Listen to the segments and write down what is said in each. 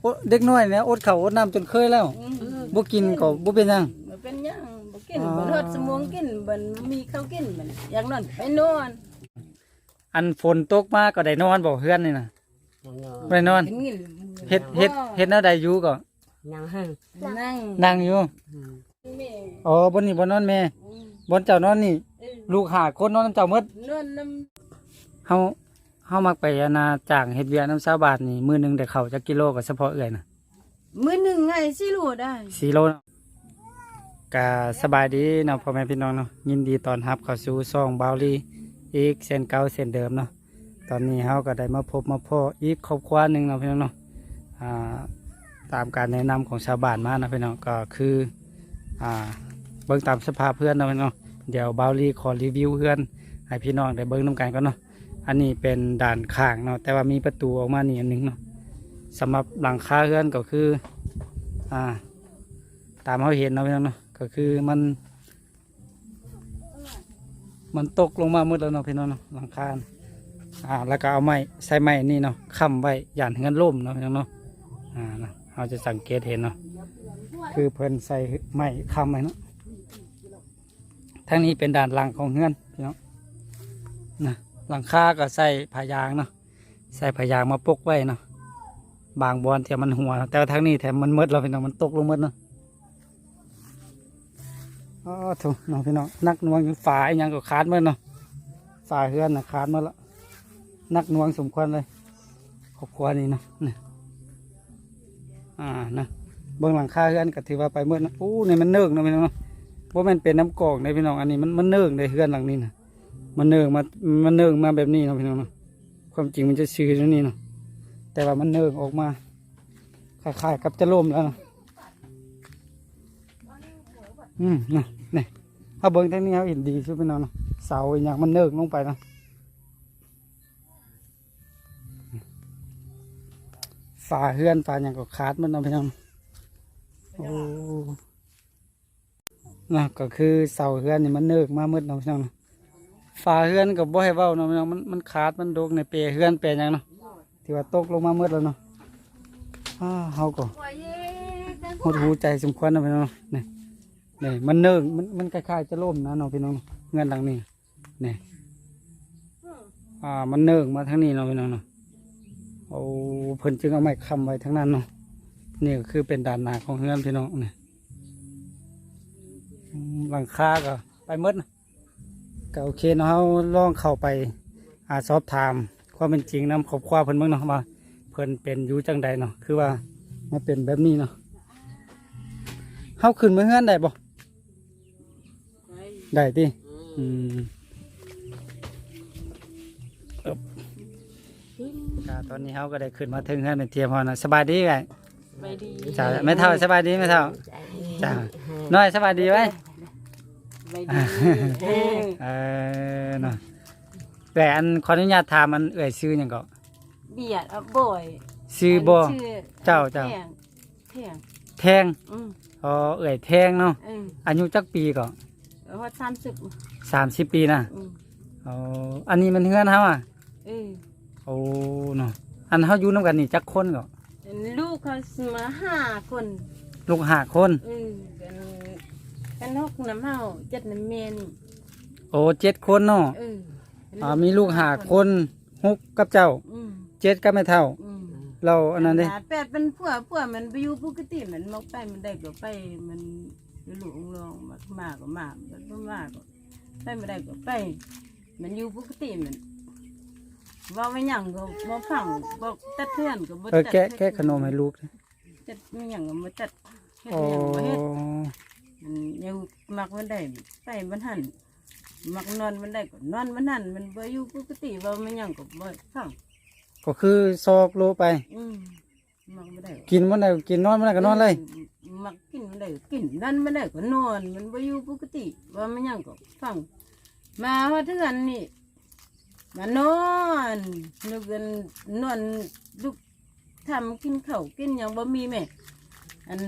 โอเด็กน้อยเนี่ยอดข้าวอดน้ำจนเคยแล้วอืมบ่กินก็บ่เป็นหยัง บ่เป็นหยังบ่กินอ๋อ บ่ทอดสมองกินบ่มีข้าวกินมันอย่างนั้นไปนอนอันฝนตกมาก็ได้นอนบ่เฮือนนี่น่ะบ่ได้นอนเป็นเงินเฮ็ดเฮ็ดเฮ็ดแนวใดอยู่ก็ยังให้นั่งนั่งอยู่แม่อ๋อบนนี่บ่นอนแม่บนเจ้านอนนี่ เออลูกหาคนนอนนำเจ้าหมดนอนน้เฮา เฮามักไปอาณาจ้างเฮ็ดเวียกน้ำชาวบ้านนี่มื้อหนึงได้ข้าวจักกิโลก็เฉพาะเอื้อยน่ะำมื้อหนึงไงสิรู้ได้4โลเนาะก็สบายดีเนาะพ่อแม่พี่น้องเนาะยินดีต้อนรับเข้าสู่ช่องบาวลีอีกเส้นเก่าเส้นเดิมเนาะตอนนี้เฮาก็ได้มาพบมาพ่ออีกครอบครัวหนึงเนาะพี่น้องเนาะอ่าตามการแนะนำของชาวบ้านมานะพี่น้องก็คืออ่าเบิ่งตามสภาพเพื่อนเนาะพี่น้องเดี๋ยวบาวลีขอรีวิวเพื่อนให้พี่น้องได้เบิ่งนํกันก่อนเนาะ อันนี้เป็นด่านข้างเนาะแต่ว่ามีประตูออกมานี่อันหนึงเนาะสำหรับหลังคาเฮือนก็คืออ่าตามเขาเห็นเนาะพี่น้องเนาะก็คือมัน มันตกลงมาหมดแล้วเนาะพี่น้องเนาะหลังคาอ่าแล้วก็เอาไม้ใส่ไม้นี่เนาะค้ำไว้ย่านเฮือนล่มเนาะพี่น้องเนาะอ่าเราจะสังเกตเห็นเนาะคือเพิ่นใส่ไม้ค้ำไว้เนาะทั้งนี้เป็นด่านหลังของเฮือนพี่น้องนะ หลังคาก็ใส่ผายางเนาะใส่ผายางมาปกไว้เนาะบางบอนเทียมันหัว แต่ว่าทางนี้แถมมันมืดเราพี่น้องมันตกลงมืดเนาะอ๋อถูกน้องพี่น้องนักนวงฝาอีหยังก็ขาดมืดเนาะฝายเฮือนนะขาดมืดละนักนวงสมควรเลยครอบครัวนี้เนาะนี่อ่านะเบื้องหลังคาเฮือนก็ถือว่าไปมืดนะอู้นี่มันเนิ่งนะพี่น้องเนาะว่ามันเป็นน้ำกอกในพี่น้องอันนี้มันมันเนิ่งในเฮือนหลังนี้นะ มันเนิงมา มันเนิงมาแบบนี้เนาะพี่น้องเนาะความจริงมันจะชื้นนี่เนาะแต่ว่ามันเนิงออกมาคล้ายๆกับจะล่มแล้วเนาะอืมนะนี่เอาเบิ้งทางนี้เขาเห็นดีสุดพี่น้องเนาะเสาอย่างมันเนิงลงไปเนาะฝาเฮือนฝาอย่างก็ขาดมันเนาะพี่น้องโอ้นะก็คือเสาเฮือนนี่มันเนิงมามืดเนาะพี่น้องเนาะ ฝาเฮือนกับบ่ให้เว้าเนาะพี่น้องมันมันขาดมันโดกในเปรเฮือนเปรยังเนาะที่ว่าตกลงมาเมื่อแล้วเนาะอ้าเฮาก็หดหูใจสมควรนะพี่น้องเนาะนี่นี่มันเนิ่งมันมันคล้ายๆจะล่มนะเนาะพี่น้องเงินหลังนี้นี่อ่ามันเนิ่งมาทางนี้เนาะพี่น้องเนาะโอ้เพิ่นจึงเอาไม้ค้ำไว้ทั้งนั้นเนาะนี่ก็คือเป็นด่านหน้าของเฮือนพี่น้องนี่หลังคาก็ไปหมดนะ ก็โอเคเนาะเราลองเข้าไปอาสอบถามความเป็นจริงนำครอบครัวเพิ่นเบิ่งเนาะว่าเพิ่นเป็นอยู่จังใดเนาะคือว่ามาเป็นแบบนี้เนาะเฮาขึ้นมาเฮือนได้บ่ได้ติอืมอึ๊บก็ตอนนี้เฮาก็ได้ขึ้นมาถึงเฮือนเป็นเทียมพอนะสบายดีไงไปดีจ้าไม่เท่าสบายดีไม่เท่าจ้าน้อยสบายดีไว้ ไปดีเออเออเนาะแต่อันขออนุญาตถามอันเอ่ยชื่อหยังก็เบียดอะบ่อยชื่อบ่ชื่อเจ้าเจ้าแพงแพงแทงอืมอ๋อเอ่ยแทงเนาะเอออายุจักปีก็เอาว่า30สามสิบปีนะอืมอ๋ออันนี้มันเฮือนเฮาอะเออโอ้เนาะอันเฮาอยู่นํกันนี่จักคนก็ลูกเขามาห้าคนลูกห้าคนเออกัน กันนกน้ำเฮาเจ็ดน้ำเมนโอ้เจ็ดคนเนาะเอออ่ามีลูกห้าคนหกกับเจ้าอืมเจ็ดกับแม่เท่า อืมเราอันนั้นเด้หลาแปดเป็นผัวผัวมันไปอยู่ปกติมันมอกไปมันได้ก็ไปมันอยู่หลวงรองมากมากก็มากมันบ่มากก็ไปไม่ได้ก็ไป มันอยู่ปกติมันเว่าไม่หยังก็บ่ฟังบอกตัดเทือนก็บ่เออตัดแกะแกะขนมให้ลูกตัดไม่หยังก็บ่ตัดเฮ็ดโอ้ไม่หยังบ่เฮ็ดมันอยู่ มันได้ไปมันหันมักนอนมันได้ก็นอนมันหันมันบ่อยู่ปกติว่าไม่หยังก็บ่ฟังก็คือซอกโลไป อืมมักบ่ได้กินมันได้กินนอนมันได้ก็นอนเลยมักกินมันได้ก็กินนั่นมันได้ก็นอน มันบ่อยู่ปกติว่ามันหยังก็ฟังมาว่าเทือนนี่มานอนนึกกันนอนลูกทำกินข้าวกินหยังบ่มีแม่อัน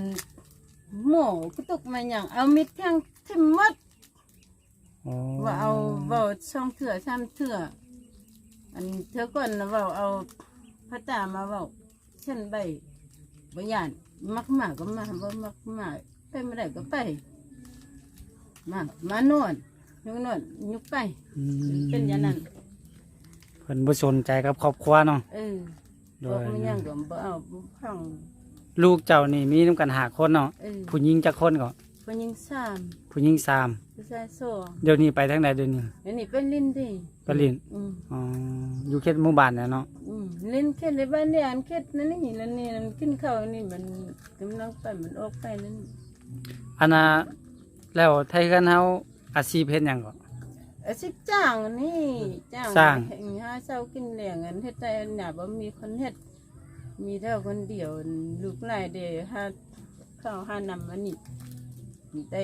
หม้อก็ตกมาหยังเอามิดแทง ทิ่มหมดอ๋อว่าเอาเว้าช่องเถื่อซ้ำเถื่ออันเธอก่อนนะเว้าเอาพระตามาเว้าเช่นใบบ่ย่านมักมาก็มาบ่มักมาไปไม่ได้ก็ไปมามานอนยุกนอนยุกไป อืมเป็นอย่างนั้น เพิ่นบ่สนใจกับครอบครัวเนาะเออโดบอกยมันยังก็บ่เอาบ่ฟังลูกเจ้านี่มีนํกันหาคนเนาะเออผู้หญิงจักคนก็ ผู้หญิงสามผู้หญิงสามผู้ชายสองเดี๋ยวนี้ไปทางใดเดี๋ยวนี้อันนี้เป็นลิ้นดิไปเลินอืมอ๋ออยู่เขตหมู่บ้านเนี่ยเนาะอืมลิ้นเข็ดในบ้านเนี่ยอันเข็ดนั่นนี่แล้วนี่มันกินข้าวนี่มันกำลังไปมันออกไปนั่นอันน่ะแล้วไทยกันเฮาอาชีพเฮ็ดหยังก็ อาสิจ้างนี่จ้างสร้าง แห่งหาเช้ากินแหล่งอันเฮ็ดแต่อันน่ะบ่มีคนเฮ็ดมีเท่าคนเดียวลูกหลายเดหาข้าวหานำอันนี้ แต่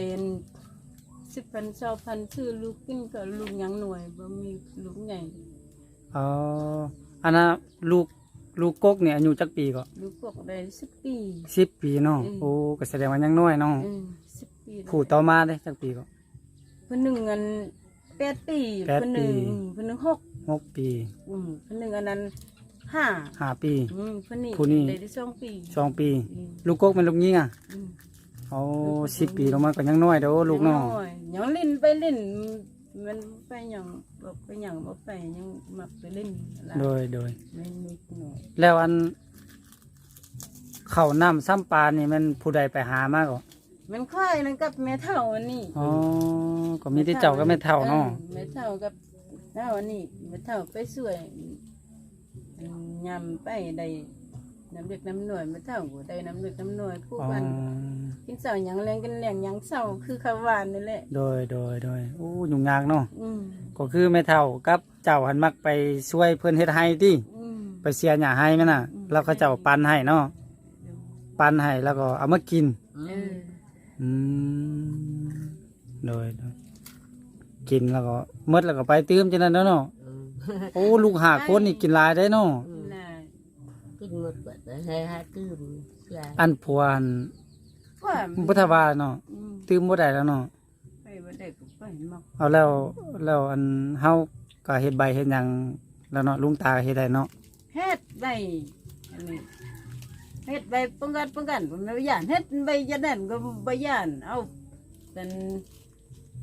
สิบพันสองพันชื่อลูกกินก็ลูกยังหน่วยบ่มีลูกใหญ่อ๋ออันน่ะลูกลูกกกเนี่ยอายุจักปีก็ลูกพวกได้สิบปี10ปีเนาะอืมโอ้ก็แสดงว่ายังน้อยเนาะเออสิบปีผู้ต่อมาเด้จักปีก็คนหนึ่งอันแปดปีแปดคนหนึ่งปีอืมคนหนึ่งหกหกปีอืมคนหนึ่งอันนั้นห้าห้าปีอืมคนนี้ผู้นี้ได้ได้สองปีสองปีอืมลูกกกเป็นลูกยิงอะอืม เอาสิบปีลงมาก็ยังน้อยเด้อลูกน้องยังยังเล่นไปเล่นมันไปยังบอกไปยังบอกไปยังมักไปเล่นอะไรโดยโดยไม่มีหน่อยแล้วอันข้าวน้ำซ้ำปลานี่มันผู้ใดไปหามาก็มันค่อยนั่นกับแม่เท่าอันนี้อ๋อก็มีที่เจ้าก็ไม่เท่าเนาะออแม่เท่ากับเท่าอันนี้แม่เท่าไปสวยอืมยำไปได้ น้ำเล็กน้ำหน่วยแม่เท่าก็ได้น้ำเล็กน้ำหน่วยผู้อ๋อวันกินเสาหยังแรงกันแรงหยังเสาคือข้าวหวานนี่แหละ โดยโดยโดยโอ้ยุ่งยากเนาะอืมก็คือไม่เท่ากับเจ้าหันมักไปช่วยเพื่อนเฮ็ดให้ติอืม ไปเสียหญ้าให้แม่น่ะ อืม แล้วเขาเจ้าปันให้เนาะปันให้แล้วก็เอามากิน เอออืมโดยโดยกินแล้วก็หมดแล้วก็ไปตื้มจังนั้นเนาะเนาะโอ้ลูกหาคนนี่กินหลายได้เนาะน่ะ กินหมดเปิดให้ให้ตื้มยายอันผัวอันว่าพุทธวาเนาะอืมตื้มบ่ได้แล้วเนาะไปบ่ได้ก็ไปมักเอาแล้วแล้วอันเฮาก็เฮ็ดใบเฮ็ดหยังแล้วเนาะลุงตาก็เฮ็ดได้เนาะเฮ็ดใบอันนี้เฮ็ดใบป้องกันป้องกันผมไม่ย่านเฮ็ดใบยันนั่นก็บ่ย่านเอาแต่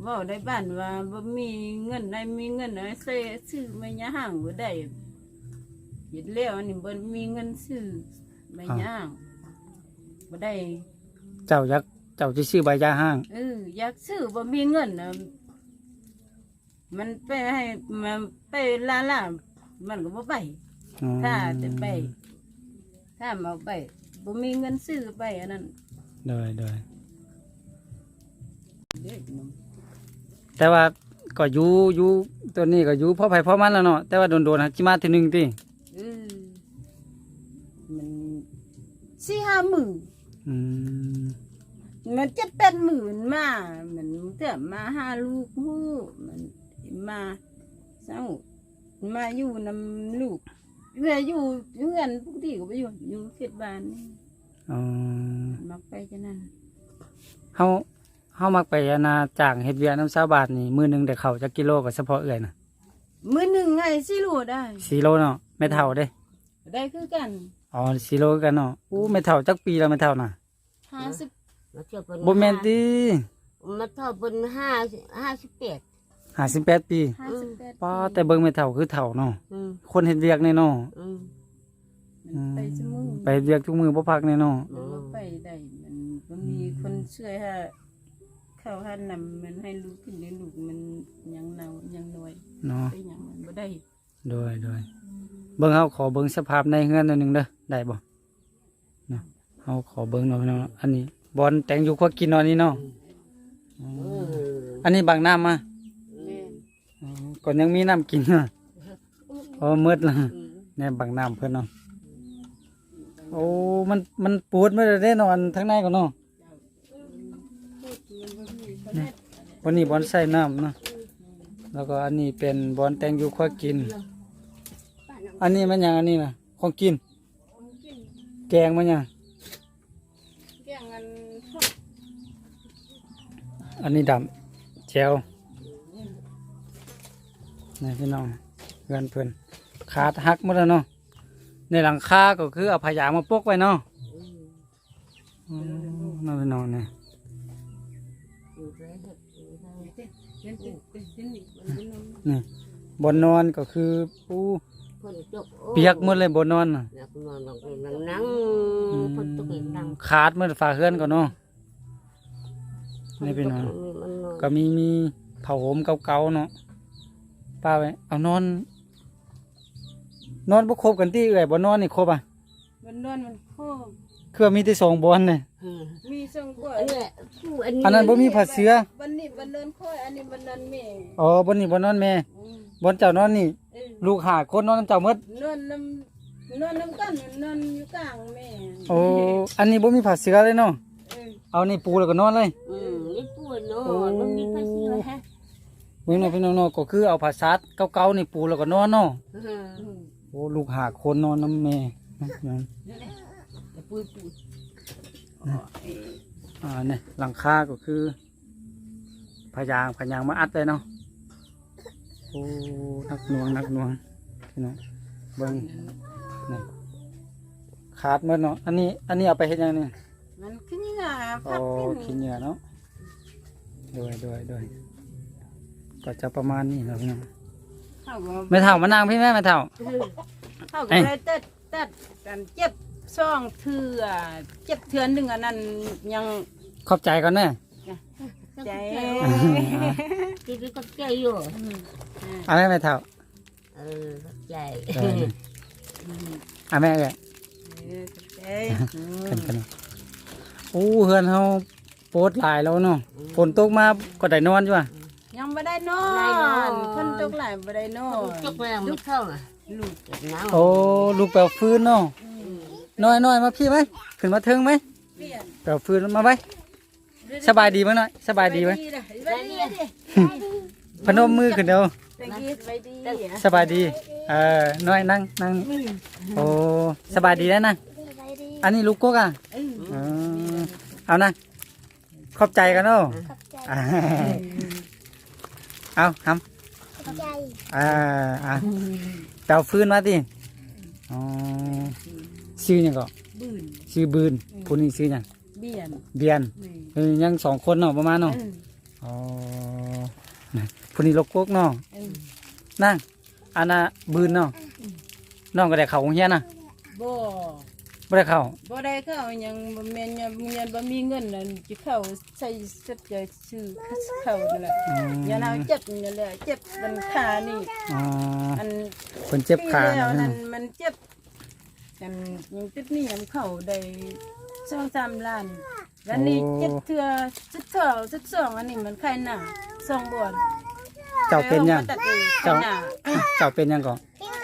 เว้าในบ้านว่าบ่มีเงินได้มีเงินได้ซื้อซื้อไม่ยาห่างบ่ได้ เฮ็ดแล้วอันนี้บ่มีเงินซื้อไม่ยาห่างบ่ได้ เจ้าอยากเจ้าสิซื้อใบยาห้าง เอออยากซื้อบ่มีเงินนะมันไปให้มันไปลาลามันก็บ่ไปอืมถ้าจะไป ถ้ามาไปบ่มีเงินซื้อไปอันนั้นโดยโดยเด็กมันแต่ว่าก็อยู่อยู่ตัวนี้ก็อยู่เพราะไผเพราะมันแล้วเนาะแต่ว่าโดนๆหักสิมาทีหนึงติ เออมันสี่ห้าหมื่นอืมมันเจ็ดแปดหมื่นมามันเถื่อมาหาลูกฮู้มันมาเศร้ามาอยู่นำลูกเมื่ออยู่เพื่อนปกติก็ไปอยู่อยู่เขตบ้านนี่อ๋อมักไปจะนั่นเฮาเฮามักไปอันนาจ้างเฮ็ดเวียกน้ำชาวบ้านนี่ มื้อหนึงได้เข้าวจักกิโลก็เฉพาะเอื้อยน่ะมือหนึ่งไงสิโลได้4โลเนาะ ไม่เท่าเด้ ได้คือกันอ๋อ4โลคือกันเนาะอู้ไม่เท่าจักปีแล้วไม่เท่าน่ะห้าสิบมาเที่ยวเป็นบ่แม่นติมาเที่ยวเป็นห้าห้าสิบแปด58 ปีห้าสิบแปดป้าแต่เบิ่งไม่เท่าคือเท่าเนาะอืมคนเฮ็ดเวียกนี่เนาะอืมมันไปสมุนไปเวียกทุกมือบ่พักนี่เนาะมันบ่ไปได้มันบ่มีคนช่วยให้เข้าหานำมันให้ลูกกินได้ลูกมันยังเนายังน้อยเนาะ ไปหยังมันบ่ได้ โดยโดยเบิ่งเฮาขอเบิ่งสภาพในเฮือนหน่อยหนึงเด้อได้บ่เนาะเฮาขอเบิ่งหน่อยเนาะอันนี้บอนแต่งอยู่ครัวกินเนาะนี่เนาะเอออันนี้บางน้ำมาแม่นอ๋อก่อนยังมีน้ำกินน่ะพอมืดและอืมแน่บางน้ำเพิ่นเนาะโอ้มันมันปวดมาได้นอนทั้งในก่อนเนาะมันบ่มีคนเฮ็ดวันนี้บอนใส่น้ำเนาะ แล้วก็อันนี้เป็นบอนแต่งอยู่ครัวกิน อันนี้มันหยังอันนี้น่ะของกิน แกงมันหยังแกงอันพวกอันนี้ดำแจวนี่พี่น้องเพื่อนเพื่อนขาดหักหมดแล้วเนาะในหลังคาก็คือเอาพยางมาปกไว้เนาะอืมอ๋อนั่นไปนอนเนี่ย นเป็นเป็นเป็นนี่มันเป็นนมนี่บนนอนก็คือปูคนจบเปียกหมดเลยบนนอนน่ะนักนอนนังนั่งนั่งคนตกเห็นนั่งขาดหมดฝาเฮือนก่อนเนาะนี่เป็นไงมันนอนก็มีมีผ้าห่มเก่าๆเนาะป้าไว้เอานอน นอนบ่ครบกันที่เอ้ยบ่นอนนี่ครบอะ มันนอนมันโค้ งคือว่ามีแต่สองบอนเนี่ยอืมมีสองบ่อันนี้ผู้อันนี้อันนั้นบ่มีผ้าเสื้อวันนี้วันนอนค่อย อันนี้วันนอนแม่อ๋อบนนี่บ่นอนแม่อืมบนเจ้านอนนี่ เออลูกหาคนนอนนำเจ้าหมดนอนน้ำนอนน้ำกันนอนอยู่กลางแม่โอ้อันนี้บ่มีผ้าเสื้อเลยเนาะเออเอานี่ปูแล้วก็นอนเลยอืมนี่ผู้นอนมันมีใครเชื่อฮะเบิ่งเนาะพี่น้องเนาะก็คือเอาผ้าซัดเก่าๆนี่ปูแล้วก็นอนเนาะอืมอืมโอ้ลูกหาคนนอนนำแม่นะอย่างแต่ ปุยปุยอ่าเนี่ยหลังคาก็คือพยางพยางมาอัดเลยเนาะโอ้นักหน่วงนักหน่วงพี่น้องเบิ่งนี่ขาดหมดเนาะอันนี้อันนี้เอาไปเฮ็ดหยังนี่มันขึ้นยังไงโอ้พักขี้ขึ้นเหงื่อเนาะโดยโดยโดยก็จะประมาณนี้เนาะพี่น้องเขาก็ไม่เท่ามานั่งพี่แม่ไม่เท่าเขาก็ได้ตัดตัดกันเจ็บ ซ่องเถื่อเจ็บเถื่อหนึ่งอันนั้นยังขอบใจก่อนแน่ใจที่นี่ก็ใจอยู่อืมอ่าเอาแม่ไม่เท่าเออใจเออเอาแม่เอ้ยเออใจอืกันมกันเนาะโอ้เฮือนเฮาโปดหลายแล้วเนาะฝนตกมาก็ได้นอนอยู่อะยังไม่ได้นอนคนตกหลายไม่ได้นอนจกแรงไม่เข้าอะลูกหนาวโอ้ลูกแปลวฟืนเนาะ น้อยน้อยมาพี่ไหมขึ้นมาเทิงไหมเปลี่ยนแปลวฟืนมาไหมสบายดีไหมน้อยสบายดีไหมไปดีดิพนมมือขึ้นเดียวไปดีไปดีสบายดีเออน้อยนั่งนั่งโอ้สบายดีแล้วนะอันนี้ลูกกกอะเออเออเอานะขอบใจกันเนาะอ่าเอาทำอ่าอ่าแปลวฟืนมาดิอ๋อ ชื่อหยังก็บืนชื่อบืนผู้นี้ชื่อหยังเบียนเบียนนี่เออยังสองคนเนาะประมาณเอเนาะออ๋อนะผู้นี้ลกกกเนาะเออนั่งอันน่ะบืนเนาะน้องก็ได้เข้าโรงเรียนน่ะบ่บ่ได้เข้าบ่ได้เข้ายังบ่แม่นยังเรียนบ่มีเงินนั่นสิเข้าใส่สุดใจชื่อเข้านั่นแหละอืมอย่าเอาเจ็บนั่นแหละเจ็บมันขานี่อ๋ออันเพิ่นเจ็บขาปีแล้วนะนั่นมันเจ็บ อันยังติดหนี่ยังเข้าได้สองสามล้านแล้วนี่เจ็บเทื่อสุดเท่าสุดสองอันนี้มันไข้หน้าสองบอนเจ้าเป็นหยังไปเอามาตัดเองไข้เจ้าหน้าเจ้าเป็นหยังก่อน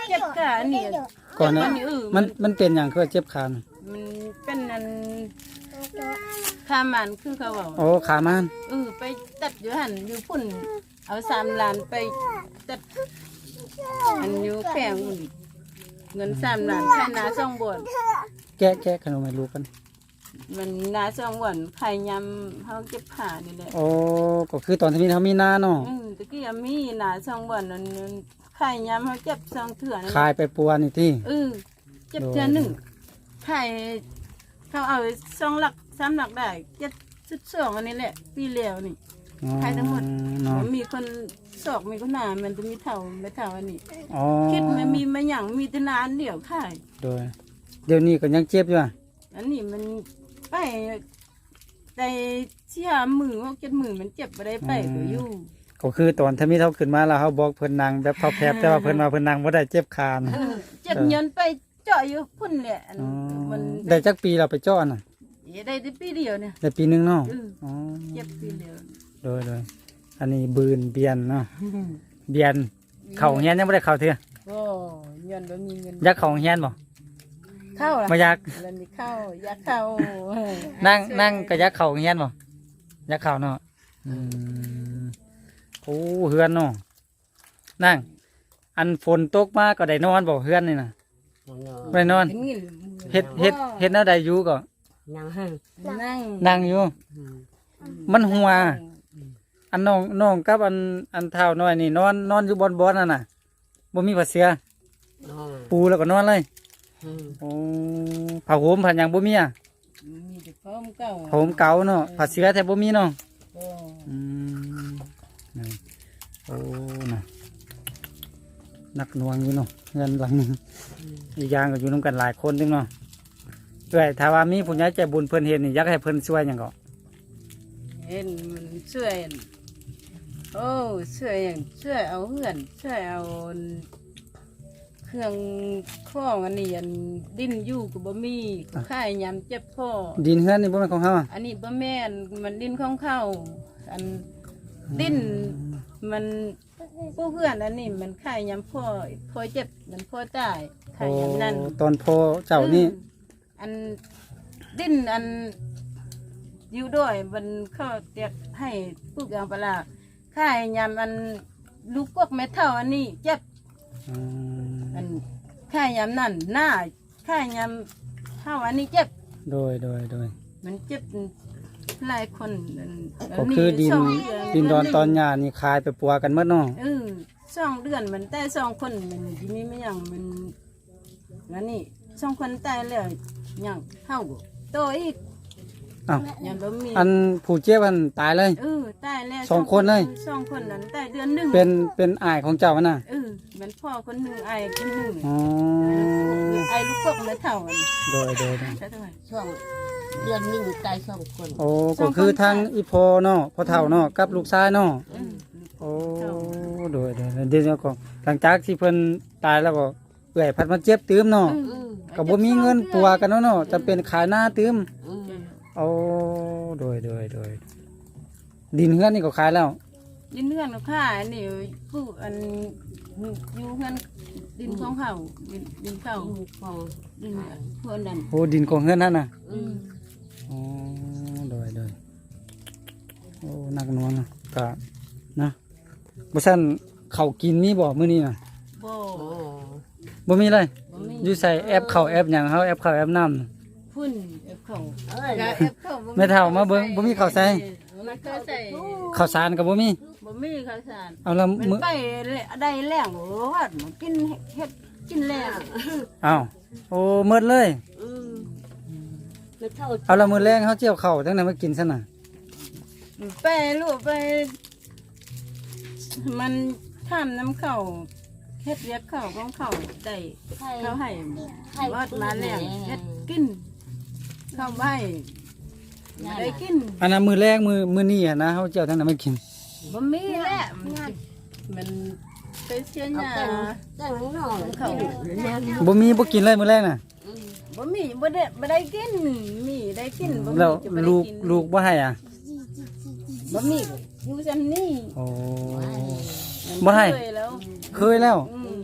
เจ็บขาอันนี้ก่อนนะอันนี้เออมันมันเป็นหยังคือเจ็บขาน่ะมันเป็นอันขามันคือเขาบอกโอ้ขามันเออไปตัดอยู่หันอยู่พุ่น เอาสามล้านไปตัดอันอยู่แพงหุ่น เงินสามล้านไข่นาสองบอนแกะแกะขนมให้ลูกกันมันนาสองวันไข่ยำเขาเก็บผ่านี่แหละโอ้ก็คือตอนที่มีเขามีหน้าเนาะอืมตะกี้อะมีนาสองวันนั้นไข่ยำเขาเจ็บสองเถื่อนั่นคายไปปัวนี่ที่ เออเจ็บเถื่อหนึ่งไข่เขาเอาสองหลักสามหลักได้เจ็ดสุดสองอันนี้แหละปีแล้วนี่ อ๋อขายทั้งหมดเนาะมันมีคนสอกมีคนหนามันจะมีเท่าไม่เท่าอันนี้อ๋อคิดมันมีมาอย่างมีแต่นานเดียวขายโดยเดี๋ยวนี้ก็ยังเจ็บอยู่อะอันนี้มันไปแต่เชี่ยมือหกเจ็ดมือมันเจ็บไปได้ไปก็อยู่ก็คือตอนที่มีเขาขึ้นมาแล้วเขาบอกเพิ่นนางแบบเขาแพบแต่ว่าเพิ่นมาเพิ่นนางบ่ได้เจ็บคานเออเจ็บเงินไปเจาะอยู่พุ่นแหละอันอ๋อมันได้จักปีเราไปเจ้อน่ะได้แต่ปีเดียวเนี่ยได้ปีหนึงเนาะเอออ๋อเจ็บปีเดียว โดยโดยอันนี้บืนเบียนเนาะเบียนเข่าเฮียนยังบ่ได้เข่าเถื่อโอ้เงินบ่มีเงินอยากเข่าเฮียนบ่เข้าล่ะบ่อยากแล้วนี่เข้าอยากเข้านั่งนั่งก็อยากเข่าเฮียนบ่อยากเข่าเนาะอืมโอ้เฮือนเนาะนั่ง อันฝนตกมาก็ได้นอนบ่เฮือนนี่น่ะบ่ได้นอนเป็นเงินเฮ็ดเฮ็ดเฮ็ดแนวใดอยู่ก็นั่งห้างนั่งนั่งอยู่ มันหัว อันน้องน้องกับอันอันเท้าน้อยนี่นอนนอนอยู่บนบอนนั่นน่ะบ่มีผ้าเสือ นอนปูแล้วก็นอนเลยอืมโอ้ผ้าห่มผ้าหยังบ่มีอะมีแต่พร้อมเก่าผมเก่าเนาะผัดเสือแทบบ่มีเนาะบ่อืมนี่โอ้น่ะนักหน่วงอยู่เนาะเงินหลังหนึงอีกอย่างก็อยู่นํกันหลายคนจังเนาะเอ้ยถ้าว่ามีผู้ใหญ่ใจบุญเพิ่นเห็นนี่อยากให้เพิ่นช่วยหยังก็ เห็นมันช่วย โอ้ช่วยอย่างช่วยเอาเหือนช่วยเอา เครื่องข้องอันนี้อันดิ้นอยู่ก็บ่มีค่ายยำเจ็บพ่อดินเฮือนนี่บ่แม่นของเฮาอะอันนี้บ่แม่นมันดิ้นของเข้าอันดิ้นมันผู้เพื่อนอันนี้มันค่ายยำพ่อพ่อเจ็บมันพ่อตายค่ายยำนั่น โอ้ตอนพ่อเจ้านี่อืมอันดิ้นอันอยู่ด้วยมันเข้าเตียกให้ปลูกยางปลา ค่ายยำอันลูกกวกแม่เท่าอันนี้เจ็บอืมอันค่ายยำนั่นหน้าค่ายยำเท่าอันนี้เจ็บ โดยโดยโดย มันเจ็บหลายคนอันก็คือดิน สงเดินดอนตอนหญ้านี่คายไปปัวกันหมดเนาะเออสองเดือนมันแต่สองคนมันที่นี่ไม่ยังมันแล้วนี่สองคนตายแล้วยังเท่าโตอีก อ้าวยังบ่มีอันผู้เจ็บมันตายเลย เออตายแล้วสองคนเลย สองคนนั้นตายเดือนหนึ่งเป็นเป็นอ้ายของเจ้ามันน่ะเออมันพ่อคนหนึ่งไอ้คนหนึ่งอ๋อไอ้ลูกกบเลยเท่าอันนี้โดยโดยโดยใช่ไหมช่วงเดือนหนึงตายสองคนโอ้ก็คือทางอีพอเนาะพ่อเฒ่าเนาะกับลูกชายเนาะเออโอ้โดยโดยเดี๋ยวเดี๋ยวก่อนหลังจากที่เพิ่นตายแล้วก็เอื้อยพัดมาเจ็บตื้มเนาะอืมก็บ่มีเงินปัวกันเนาะเนาะจำเป็นขายหน้าตื้มอืม โอ้โดยโดยโดยดินเฮือนนี่ก็ขายแล้ว ดินเงื่อนข้าอันนี้ปลูกอันอยู่เงื่อนดินของเขาดินดินเขาอืมของดินพวกนั้นโอ้ดินของเฮือนนั่นน่ะอืมอ๋อโดยโดยโอ้หนักหน่วงเนาะก็นะบ่ซั่นข้าวกินมีบ่มื้อนี้น่ะบ่โอ้บ่มีเลยบ่มีอยู่ใส่แอปข้าวแอปหยังเฮาแอปข้าวแอปน้ำน่ะ พุ่นเอฟเขาเอ้ยกะเอฟเขาบ่แม่เฒ่ามาเบิ่งบ่มีข้าวใส่ มันก็ใส่ข้าวสารก็บ่มีบ่มีข้าวสารเอาละมันมื้อไปได้แล้งโอ้วัดมันกินเฮ็ดกินแล้งอ้าวโอ้หมดเลย อืมไม่เท่าเอาละมื้อแรงเฮาเจียวข้าวจังได๋มากินซะน่ะไปลูกไป มันทำน้ำเข้าเฮ็ดเรียกเข้าของเข้าได้ไข่เขาให้ไข่วัดมาแล้วเฮ็ดกิน เข้าไปไม่ได้กินอันนั้นมื้อแรงมื้อมื้อนี้อะนะเฮาเจียวจังได๋มากินบ่มีแล้วมันมันไปเสียหเอาญ้าแกงแกงน้องเขาบ่มีบ่กินเลยมื้อแรงน่ะอืมบ่มีบ่ได้บ่ได้กินมีได้กินบ่มีแล้วจะบ่ได้ลูกกินลูกบ่ให้อะบ่มีอยู่ซั่นนี่โอ้มันบ่ให้ เคยแล้วเคยแล้วอืม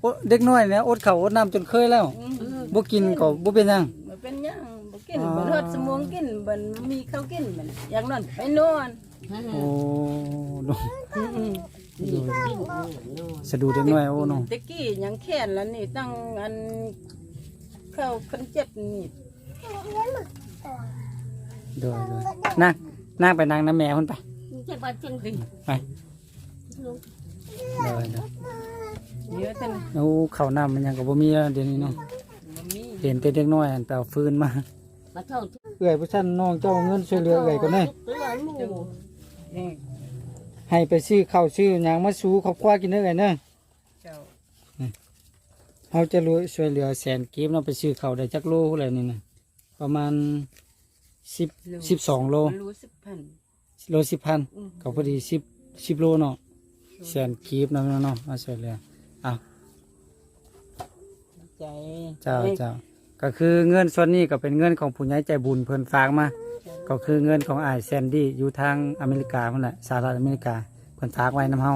โอ้เด็กน้อยเนี่ยอดข้าวอดน้ำจนเคยแล้วอืมบ่กินก็บ่เป็นหยังบ่เป็นหยังบ่ กินอ๋อบ่ทอดสมองกินบ่มีข้าวกินมันอยากนอนไปนอนโอ้ดูอืมนี่กินเนี่ยเนาะสะดุดเด็กน้อยโอ้น้องตะกี้ยังแค้นแล้วนี่ตั้งอันเข้าคนเจ็บนี่โดยโดยนั่งนั่งไปนั่งน้ำแม่พุ่นไปเจ็บปวดจริงไปโดยโดยเดี๋ยวท่านโอ้ข้าวน้ำมันยังก็บ่มีแล้วเดี๋ยวนี้เนาะบ่มีเห็นแต่เด็กน้อยอันไปเอาฟืนมา มาเท่าที่เอื้อยผู้ชั้นน้องเจ้าเงินช่วยเหลือเอื้อยก่อนเด้เหลือหมู่เอ้ยให้ไปซื้อข้าวซื้อหยังมาสู่ครอบครัวกินเด้อเอ้ยเด้อเจ้าเฮาจะรวยช่วยเหลือแสนกีบเนาะไปซื้อข้าวได้จักโลเท่าไหร่นี่นะประมาณ10 12โลรู้สึกพัน โลสิบพันอืม ก็พอดีสิบสิบโลเนาะแสนกีบเนาะเนาะมาช่วยเหลืออ้าวใจเจ้าเจ้า ก็คือเงินส่วนนี้ก็เป็นเงินของผู้ใหญ่ใจบุญเพิ่นฝากมา ก็คือเงินของอ้ายแซนดี้อยู่ทางอเมริกาพุ่นแหละสหรัฐอเมริกาเพิ่นฝากไว้นํเฮา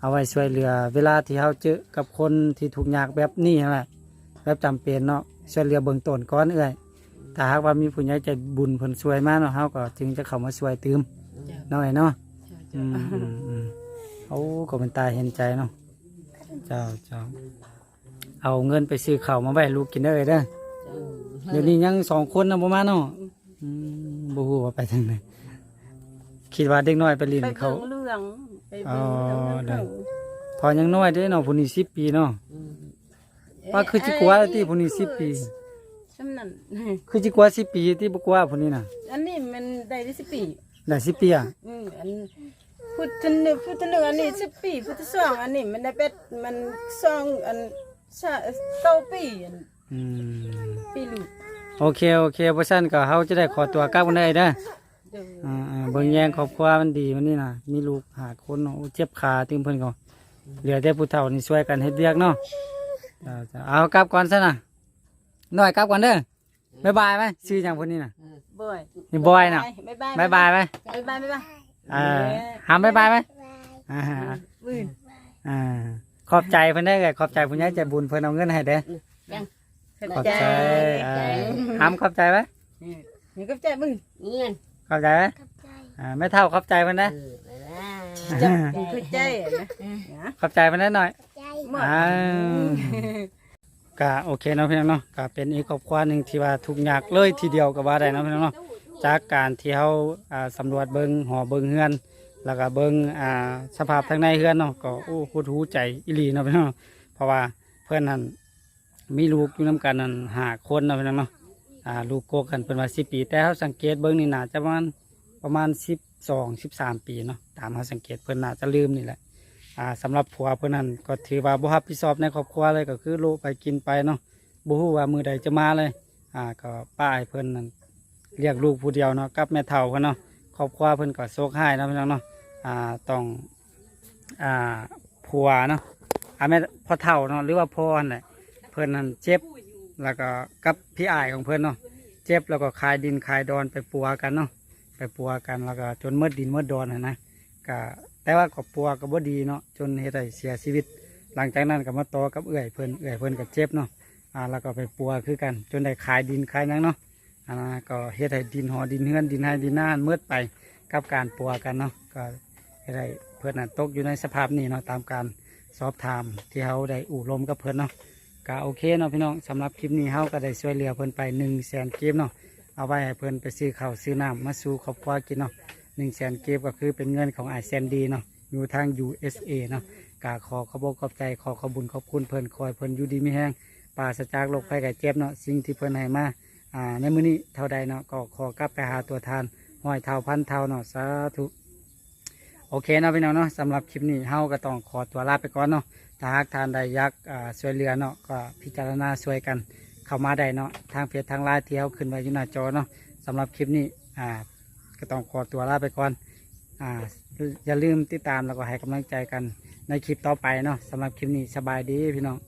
เอาไว้ช่วยเหลือ เวลาที่เฮาเจอกับคนที่ทุกข์ยากแบบนี้นั่นแหละแบบจำเป็นเนาะช่วยเหลือเบื้องต้นก่อนเอ้อยถ้าหากว่ามีผู้ใหญ่ใจบุญเพิ่นช่วยมาเนาะเฮาก็จึงจะเข้ามาช่วยเติมเจ้าหน่อยเนาะเจ้าอืมอืมอืมโอ้ก็เป็นตาเห็นใจเนาะเจ้าเจ้าเอาเงินไปซื้อข้าวมาไว้ให้ลูกกินเด้อเด้อ เดี๋ยวนี้ยังสองคนนะประมาณเนาะอืมบ่ฮู้ว่าไปทางไหนคิดว่าเด็กน้อยไปลินไปเขาเบิ่งเรื่องไปอ๋เบิ่องเรื่องเขาได้พอยังน้อยเด้เนาะผู้นี้สิบปีเนาะว่าคือจิกว่าที่ผู้นี้สิบปี สำนั้นคือจิกว่าสิปีที่บกว่าพุ่นนี่น่ะอันนี้มันได้ได้สิบปีได้สิปีอะอืมอันพุทธหนึ่งพุทธหนึ่งอันนี้สิบปีพุทธสองอันนี้มันได้เป็ดมันสองอันชาเก้าปีอันอืม ปีลูกโอเคโอเคเพราะฉะนั้นก็เฮาจะได้ขอตัวกลับกันได้เด้อเด้ออ่าอ่าเบิ่งแยงครอบครัวมันดีมันนี่น่ะ มีลูกหาคนเนาะโอ้เจ็บขาตึงเพิ่นก็เหลือแต่ผู้เฒ่านี่ช่วยกันเฮ็ดเวียกเนาะจ้าจ้าเอากลับก่อนซะน่ะน้อยกลับก่อนเด้อบ๊ายบายไหมชื่อหยังเพิ่นนี่น่ะบอยนี่บอยน่ะบ๊ายบายบ๊ายบายไหมบ๊ายบายบ๊ายบายอ่าหามบ๊ายบายไหมอ่ามื่นอ่าขอบใจเพิ่นได้อขอบใจผู้ใหญ่ใจบุญเพิ่นเอาเงินให้เด้อ ขอบใจอ่าหามขอบใจไหมนี่ก็ใจมึงเงี้ยขอบใจไหมอ่าไม่เท่าขอบใจเพิ่นนะเออไปละจับมึงคือใจอะนะนะขอบใจเพิ่นได้หน่อยหมดอ้าวก็โอเคเนาะพี่น้องเนาะก็เป็นอีกครอบครัวหนึ่งที่ว่าทุกข์ยากเลยทีเดียวก็ว่าได้เนาะพี่น้องเนาะจากการที่เขาอ่าสำรวจเบิงหอเบิงเฮือน แล้วก็เบิงอ่าสภาพทางในเฮือนเนาะก็โอ้โหดหูใจอิลีเนาะพี่น้องเพราะว่าเพื่อนนั้น มีลูกอยู่น้กันนั้นหาคนนาะพี่น้องเนาะอ่าลูกโกกันเป็นว่าสิปี แต่เขาสังเกตเบิงนี่น่าจะประมาณประมาณสิบสองสิบสามปีเนาะตามเขาสังเกตเพื่อนน่าจะลืมนี่แหละอ่าสำหรับผัวเพื่อนนั้นก็ถือว่าบ่รับผิดชอบในครอบครัวเลยก็คือลูกไปกินไปเนาะบ่ฮู้ว่ามือใดจะมาเลยอ่าก็ป้าให้เพิ่นนั้นเรียกลูกผู้เดียวเนาะกับแม่เฒ่าเพิ่นเนาะครอบครัวเพิ่นก็โศกหายนาะพี่น้องเนาะอ่าต้องอ่าผัวเนาะอ่าแม่พ่อเฒ่าเนาะหรือว่าพ่อนั่นแหละ พิ่นนั้นเจ็บ แล้วก็กับพี่อายของเพิ่นเนาะเจ็บแล้วก็ขายดินขายดอนไปปัวกันเนาะไปปัวกันแล้วก็จนหมดดินหมดดอนนะนะก็แต่ว่าก็ปัวก็บ่ดีเนาะจนเฮ็ดให้เสียชีวิต หลังจากนั้นก็มาต่อกับเอื้อยเพิ่นเอื้อยเพิ่นก็เจ็บเนาะอ่าแล้วก็ไปปัวคือกัน จนได้ขายดินขายหยังเนาะอ่าก็เฮ็ดให้ดินหอดินเฮือนดินให้ดินหน้าเมืดไปกับการปัวกันเนาะก็เฮ็ดให้เพิ่นน่ะตกอยู่ในสภาพนี้เนาะตามการสอบถามที่เฮาได้อู่ลมกับเพิ่นเนาะ ก็โอเคเนาะพี่น้องสำหรับคลิปนี้เฮาก็ได้ช่วยเหลือเพิ่นไป1 0 0 0 0แสนเก็บเนาะเอาไว้ให้เพิ่นไปซื้อข้าวซื้อน้ำมาสู่ครอบครัวกินเนาะหนึ่งแสนเก็บก็คือเป็นเงินของไอแซนดีเนาะอยู่ทาง USA เนาะกาขอขอบขอบใจขอขอบุญขอบคุณเพิ่นคอยเพิ่นอยู่ดีไม่แห้งปราศจากโรคภัยไข้เจ็บเนาะสิ่งที่เพิ่นให้มาอ่าในมื้อนี้เท่าใดเนาะก็ขอกลับไปหาตัวทานห้อยเท่าพันเท่าเนาะสาธุโอเคเนาะพี่น้องเนาะสำหรับคลิปนี้เฮาก็ต้องขอตัวลาไปก่อนเนาะ ถ้าหากทานใดอยักอ่าช่วยเหลือเนาะก็พิจารณาช่วยกันเข้ามาได้เนาะทางเพจทางไลน์ที่เฮาขึ้นไว้อยู่หน้าจอเนาะสำหรับคลิปนี้อ่าก็ต้องขอตัวลาไปก่อนอ่าอย่าลืมติดตามแล้วก็ให้กำลังใจกันในคลิปต่อไปเนาะสำหรับคลิปนี้สบายดีพี่น้อง